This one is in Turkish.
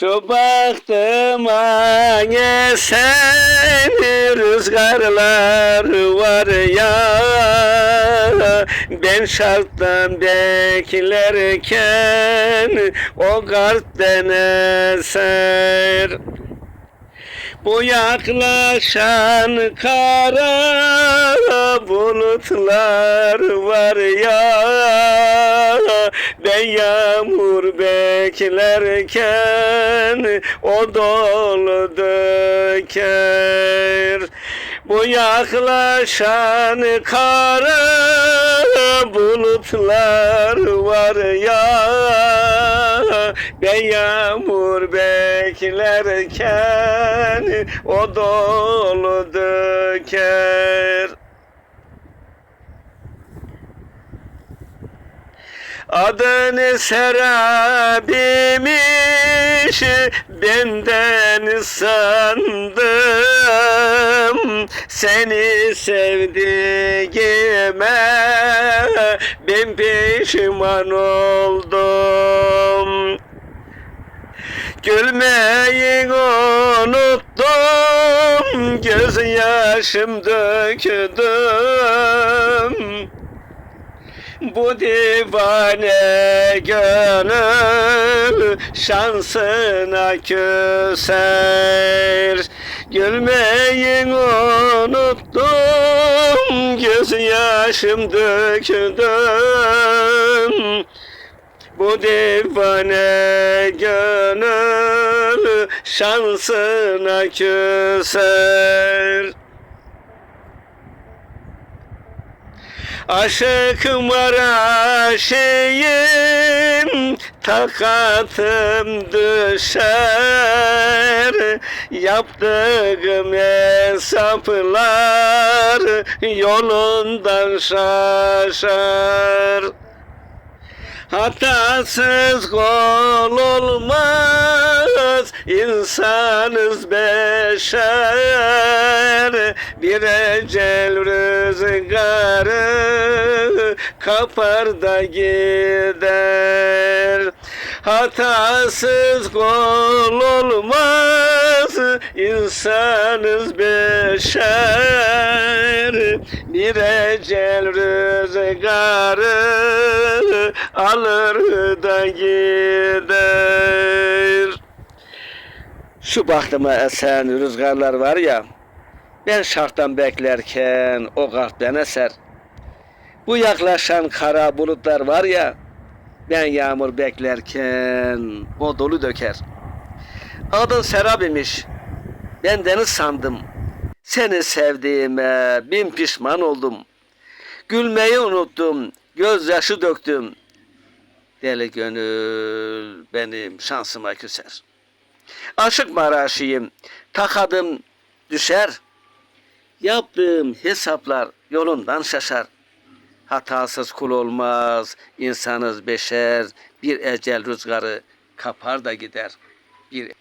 Şu baktıma esen rüzgarlar var ya. Ben şarttan beklerken o kalpten eser bu yaklaşan kara bulutlar var ya yağmur beklerken o dolu döker Bu yaklaşan kara bulutlar var ya ben yağmur beklerken o dolu döker. Adını serabiymiş benden sandım. Seni sevdiğime ben pişman oldum. Gülmeyi unuttum Gözyaşım döktüm Bu divane gönül Şansına küser Gülmeyi unuttum Gözyaşım döktüm bu divane gönül şansına küser. Aşıkım var aşığım. Takatım düşer. Yaptığım hesaplar yolundan şaşar. Hatasız kul olmaz insanız beşer Bir ecel rüzgarı kapar da gider. Hatasız kul olmaz insanız beşer. Bir ecel rüzgarı alır da gider. Şu baktıma esen rüzgarlar var ya Ben şarttan beklerken o kalpten eser Bu yaklaşan kara bulutlar var ya Ben yağmur beklerken o dolu döker. Adın Serap imiş Ben deniz sandım. Seni sevdiğime bin pişman oldum. Gülmeyi unuttum Gözyaşı döktüm. Deli gönül benim şansıma küser. Aşık maraşıyım Takadım düşer Yaptığım hesaplar yolundan şaşar Hatasız kul olmaz, insanız beşer, bir ecel rüzgarı kapar da gider. Bir